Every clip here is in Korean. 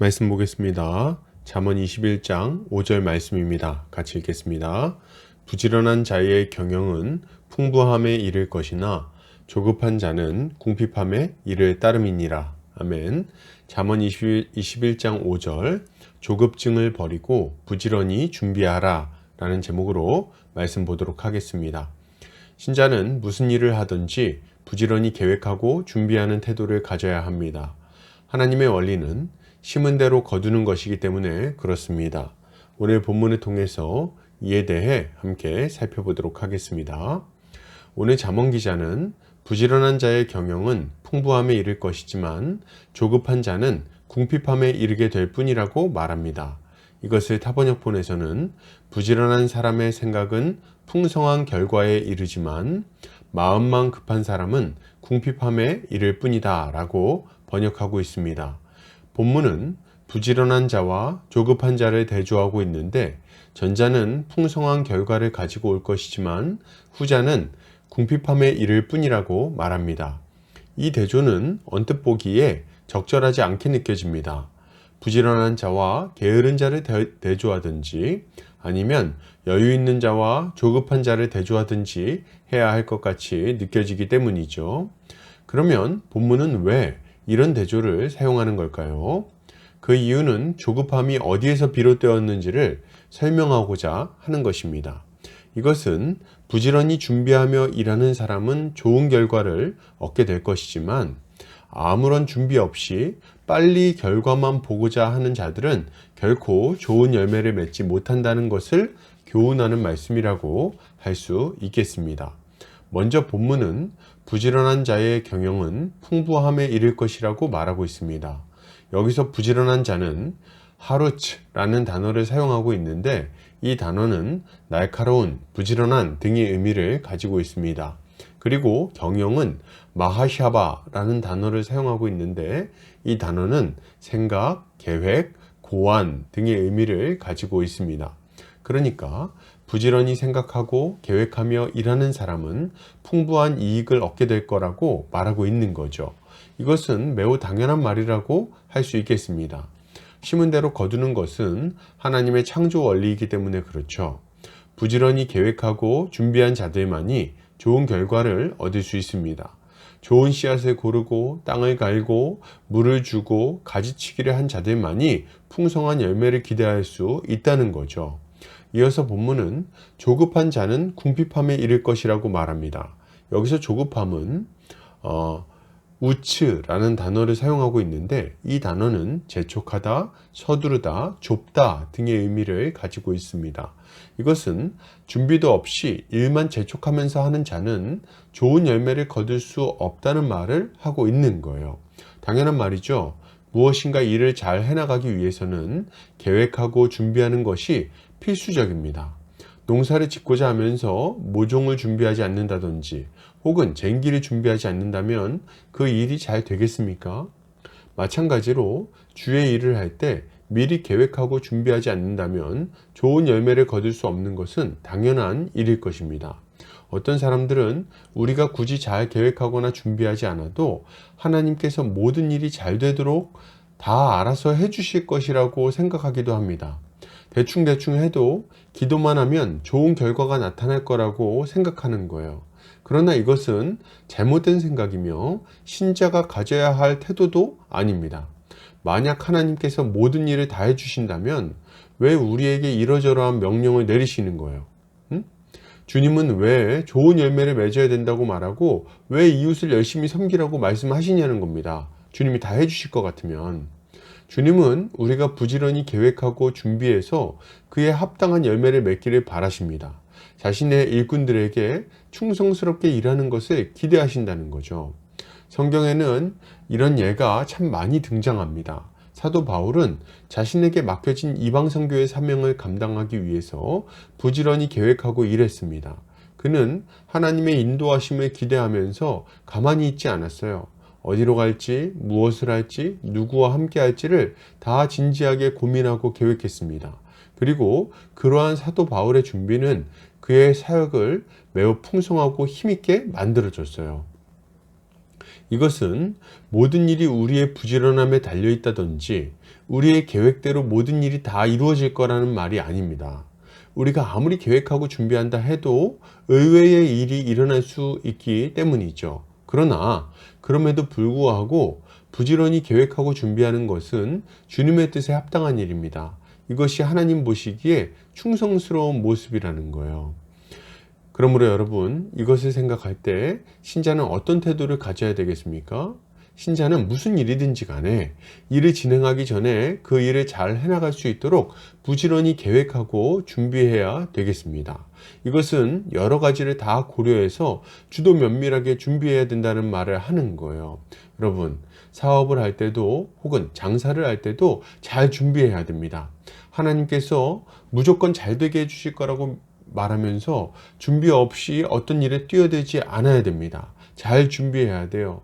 말씀 보겠습니다. 잠언 21장 5절 말씀입니다. 같이 읽겠습니다. 부지런한 자의 경영은 풍부함에 이를 것이나 조급한 자는 궁핍함에 이를 따름이니라. 아멘. 잠언 21, 21장 5절 조급증을 버리고 부지런히 준비하라 라는 제목으로 말씀 보도록 하겠습니다. 신자는 무슨 일을 하든지 부지런히 계획하고 준비하는 태도를 가져야 합니다. 하나님의 원리는 심은 대로 거두는 것이기 때문에 그렇습니다. 오늘 본문을 통해서 이에 대해 함께 살펴보도록 하겠습니다. 오늘 잠언 기자는 부지런한 자의 경영은 풍부함에 이를 것이지만 조급한 자는 궁핍함에 이르게 될 뿐이라고 말합니다. 이것을 타번역본에서는 부지런한 사람의 생각은 풍성한 결과에 이르지만 마음만 급한 사람은 궁핍함에 이를 뿐이다 라고 번역하고 있습니다. 본문은 부지런한 자와 조급한 자를 대조하고 있는데 전자는 풍성한 결과를 가지고 올 것이지만 후자는 궁핍함에 이를 뿐이라고 말합니다. 이 대조는 언뜻 보기에 적절하지 않게 느껴집니다. 부지런한 자와 게으른 자를 대, 조하든지 아니면 여유 있는 자와 조급한 자를 대조하든지 해야 할 것 같이 느껴지기 때문이죠. 그러면 본문은 왜 이런 대조를 사용하는 걸까요? 그 이유는 조급함이 어디에서 비롯되었는지를 설명하고자 하는 것입니다. 이것은 부지런히 준비하며 일하는 사람은 좋은 결과를 얻게 될 것이지만 아무런 준비 없이 빨리 결과만 보고자 하는 자들은 결코 좋은 열매를 맺지 못한다는 것을 교훈하는 말씀이라고 할 수 있겠습니다. 먼저 본문은 부지런한 자의 경영은 풍부함에 이를 것이라고 말하고 있습니다. 여기서 부지런한 자는 하루츠라는 단어를 사용하고 있는데 이 단어는 날카로운, 부지런한 등의 의미를 가지고 있습니다. 그리고 경영은 마하샤바라는 단어를 사용하고 있는데 이 단어는 생각, 계획, 고안 등의 의미를 가지고 있습니다. 그러니까 부지런히 생각하고 계획하며 일하는 사람은 풍부한 이익을 얻게 될 거라고 말하고 있는 거죠. 이것은 매우 당연한 말이라고 할 수 있겠습니다. 심은 대로 거두는 것은 하나님의 창조 원리이기 때문에 그렇죠. 부지런히 계획하고 준비한 자들만이 좋은 결과를 얻을 수 있습니다. 좋은 씨앗을 고르고 땅을 갈고 물을 주고 가지치기를 한 자들만이 풍성한 열매를 기대할 수 있다는 거죠. 이어서 본문은 조급한 자는 궁핍함에 이를 것이라고 말합니다. 여기서 조급함은 어, 우츠라는 단어를 사용하고 있는데 이 단어는 재촉하다, 서두르다, 좁다 등의 의미를 가지고 있습니다. 이것은 준비도 없이 일만 재촉하면서 하는 자는 좋은 열매를 거둘 수 없다는 말을 하고 있는 거예요. 당연한 말이죠. 무엇인가 일을 잘 해나가기 위해서는 계획하고 준비하는 것이 필수적입니다. 농사를 짓고자 하면서 모종을 준비하지 않는다든지 혹은 쟁기를 준비하지 않는다면 그 일이 잘 되겠습니까? 마찬가지로 주의 일을 할 때 미리 계획하고 준비하지 않는다면 좋은 열매를 거둘 수 없는 것은 당연한 일일 것입니다. 어떤 사람들은 우리가 굳이 잘 계획하거나 준비하지 않아도 하나님께서 모든 일이 잘 되도록 다 알아서 해주실 것이라고 생각하기도 합니다. 대충대충 해도 기도만 하면 좋은 결과가 나타날 거라고 생각하는 거예요. 그러나 이것은 잘못된 생각이며 신자가 가져야 할 태도도 아닙니다. 만약 하나님께서 모든 일을 다 해주신다면 왜 우리에게 이러저러한 명령을 내리시는 거예요? 응? 주님은 왜 좋은 열매를 맺어야 된다고 말하고 왜 이웃을 열심히 섬기라고 말씀하시냐는 겁니다. 주님이 다 해주실 것 같으면. 주님은 우리가 부지런히 계획하고 준비해서 그에 합당한 열매를 맺기를 바라십니다. 자신의 일꾼들에게 충성스럽게 일하는 것을 기대하신다는 거죠. 성경에는 이런 예가 참 많이 등장합니다. 사도 바울은 자신에게 맡겨진 이방 선교의 사명을 감당하기 위해서 부지런히 계획하고 일했습니다. 그는 하나님의 인도하심을 기대하면서 가만히 있지 않았어요. 어디로 갈지, 무엇을 할지, 누구와 함께 할지를 다 진지하게 고민하고 계획했습니다. 그리고 그러한 사도 바울의 준비는 그의 사역을 매우 풍성하고 힘있게 만들어줬어요. 이것은 모든 일이 우리의 부지런함에 달려 있다든지 우리의 계획대로 모든 일이 다 이루어질 거라는 말이 아닙니다. 우리가 아무리 계획하고 준비한다 해도 의외의 일이 일어날 수 있기 때문이죠. 그러나 그럼에도 불구하고 부지런히 계획하고 준비하는 것은 주님의 뜻에 합당한 일입니다. 이것이 하나님 보시기에 충성스러운 모습이라는 거예요. 그러므로 여러분 이것을 생각할 때 신자는 어떤 태도를 가져야 되겠습니까? 신자는 무슨 일이든지 간에 일을 진행하기 전에 그 일을 잘 해나갈 수 있도록 부지런히 계획하고 준비해야 되겠습니다. 이것은 여러 가지를 다 고려해서 주도 면밀하게 준비해야 된다는 말을 하는 거예요. 여러분, 사업을 할 때도 혹은 장사를 할 때도 잘 준비해야 됩니다. 하나님께서 무조건 잘 되게 해주실 거라고 말하면서 준비 없이 어떤 일에 뛰어들지 않아야 됩니다. 잘 준비해야 돼요.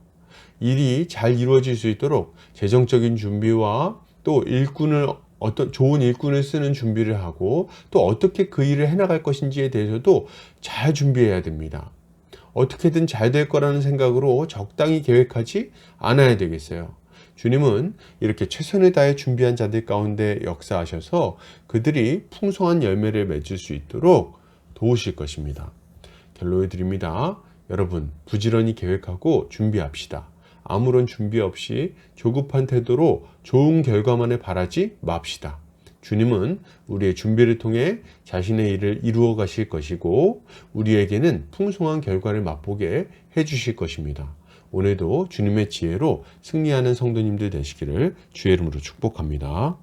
일이 잘 이루어질 수 있도록 재정적인 준비와 또 일꾼을 어떤 좋은 일꾼을 쓰는 준비를 하고 또 어떻게 그 일을 해나갈 것인지에 대해서도 잘 준비해야 됩니다. 어떻게든 잘 될 거라는 생각으로 적당히 계획하지 않아야 되겠어요. 주님은 이렇게 최선을 다해 준비한 자들 가운데 역사하셔서 그들이 풍성한 열매를 맺을 수 있도록 도우실 것입니다. 결론을 드립니다. 여러분, 부지런히 계획하고 준비합시다. 아무런 준비 없이 조급한 태도로 좋은 결과만을 바라지 맙시다. 주님은 우리의 준비를 통해 자신의 일을 이루어 가실 것이고 우리에게는 풍성한 결과를 맛보게 해 주실 것입니다. 오늘도 주님의 지혜로 승리하는 성도님들 되시기를 주의 이름으로 축복합니다.